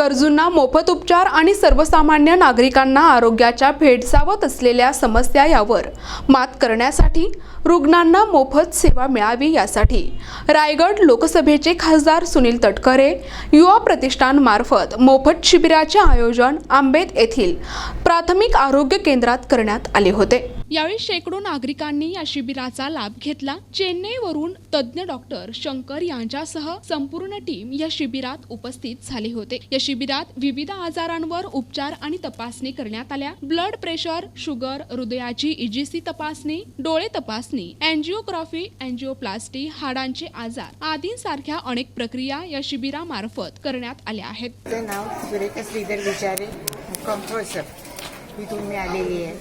गरजूंना मोफत उपचार आणि सर्वसामान्य नागरिकांना आरोग्याच्या भेडसावत असलेल्या समस्या यावर मात करण्यासाठी रुग्णांना मोफत सेवा मिळावी यासाठी रायगड लोकसभेचे खासदार सुनील तटकरे युवा प्रतिष्ठानमार्फत मोफत शिबिराचे आयोजन आंबेत येथील प्राथमिक आरोग्य केंद्रात करण्यात आले होते. यावेळी शेकडो नागरिकांनी या शिबिराचा लाभ घेतला. चेन्नईवरून तज्ज्ञ डॉक्टर शंकर यांच्यासह संपूर्ण टीम या शिबिरात उपस्थित झाले होते. या शिबिरात विविध आजारांवर उपचार आणि तपासणी करण्यात आल्या. ब्लड प्रेशर शुगर हृदयाची इजीसी तपासणी डोळे तपासणी अँजिओग्राफी अँजिओप्लास्टी हाडांचे आजार आदींसारख्या अनेक प्रक्रिया या शिबिरामार्फत करण्यात आल्या आहेत. नाव सुरेखा श्रीधर विचारे इथून मी आलेली आहे.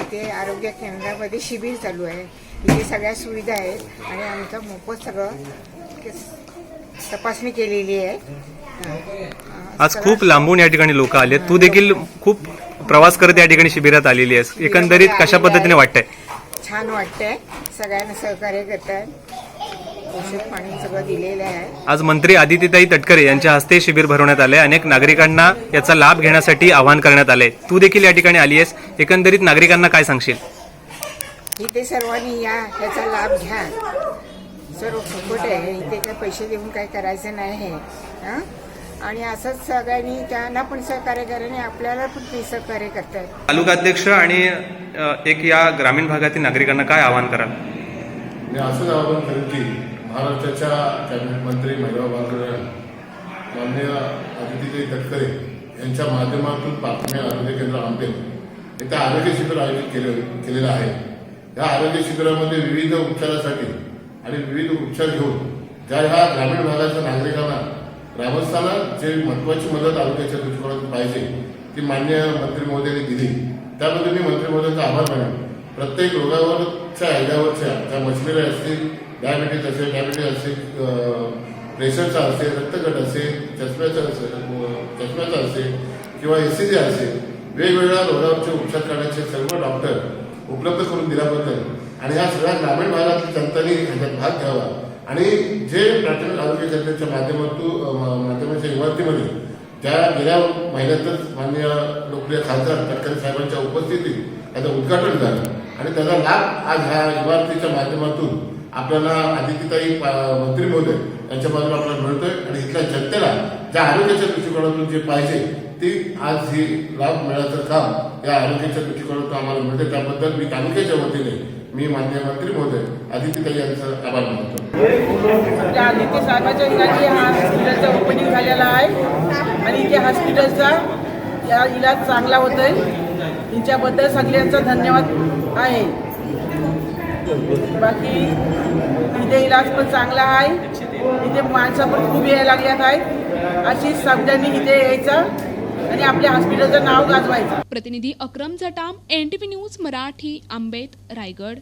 इथे आरोग्य केंद्रामध्ये शिबिर चालू आहे. इथे सगळ्या सुविधा आहेत आणि आमचं मोफत सगळं तपासणी केलेली आहे. आज खूप लांबून या ठिकाणी लोक आले तू देखील खूप प्रवास करत या ठिकाणी शिबिरात आलेली आहेस. एकंदरीत कशा पद्धतीने वाटतंय? छान वाटतंय. सगळ्यांना सहकार्य करतात औषध पाणी सगळं दिलेलं आहे. आज मंत्री आदित्यताई तटकरे यांच्या हस्ते शिबिर भरवण्यात आले अनेक नागरिकांना याचा लाभ घेण्यासाठी आवाहन करण्यात आले तू देखील या ठिकाणी आली आहेस. एकंदरीत नागरिकांना काय सांगशील? इथे सर्वांनी या याचा लाभ घ्या. सर्व फुकट आहे. इथे काय पैसे देऊन काय करायचं नाही आहे. हं? आणि असंच सगळ्यांनी त्यांना पण सहकार्य करा आणि आपल्याला पण ते सहकार्य करतात तालुकाध्यक्ष आणि अ, एक या ग्रामीण भागातील नागरिकांना काय आवाहन कराल? मी असंच आवाहन करेन की महाराष्ट्राच्या कॅबिनेट मंत्री महिला बालकल्याण माननीय आदित्यताई तटकरे यांच्या माध्यमातून प्राथमिक आरोग्य केंद्र आमटेल इथं आरोग्य शिबिर आयोजित केले केलेलं आहे. या आरोग्य शिबिरामध्ये विविध उपचारासाठी आणि विविध उपचार घेऊन ज्या ह्या ग्रामीण भागाच्या नागरिकांना ग्रामस्थांना जे महत्वाची मदत आरोग्याच्या दृष्टिकोनातून पाहिजे ती मान्य मंत्री महोदयांनी दिली. त्याबद्दल मी मंत्री महोदयांचा आभार मानेन. प्रत्येक रोगावरच्या ह्याच्यावरच्या ज्या मशनरी असतील डायबिटीज असेल डायबिटीज असेल प्रेशरचा असेल रक्तगट असेल चष्म्याचा असेल चष्म्याचा असेल किंवा एसीजी असेल वेगवेगळ्या रोगावरचे उपचार करण्याचे सर्व डॉक्टर उपलब्ध करून दिल्याबद्दल आणि हा सगळ्या ग्रामीण भागातील जनतांनी ह्याच्यात भाग घ्यावा. आणि जे प्राथमिक आरोग्य केंद्राच्या माध्यमातून माध्यमाच्या इमारतीमध्ये त्या गेल्या महिन्यातच माननीय लोकप्रिय खासदार तटकरे साहेबांच्या उपस्थितीत त्याचं उद्घाटन झालं. आणि त्याचा लाभ आज ह्या इमारतीच्या माध्यमातून आपल्याला आदित्यताई पा- मंत्री महोदय यांच्या बाजूला आपल्याला मिळतोय. आणि इथल्या जनतेला ज्या आरोग्याच्या दृष्टिकोनातून जे पाहिजे ती आज ही लाभ मिळायचं काम या आरोग्याच्या दृष्टिकोनातून आम्हाला मिळते त्याबद्दल मी तालुक्याच्या वतीने मी माननीय मंत्री महोदय. आदित्यताई यांचा आभार मानतो. त्या आदित्य साहेबाच्या इलाजी हा हॉस्पिटलचा ओपनिंग झालेला आहे. आणि इथे हॉस्पिटलचा या इलाज चांगला होत आहे तिच्याबद्दल सगळ्यांचा धन्यवाद आहे. बाकी इथे इलाज पण चांगला आहे. इथे माणसं पण खूप यायला लागल्यात आहेत. अशी सगळ्यांनी इथे यायचं. आणि आपल्या हॉस्पिटलचं नाव गाजवायचं. प्रतिनिधी अक्रम जटाम एनटीपी न्यूज मराठी आंबेत रायगड.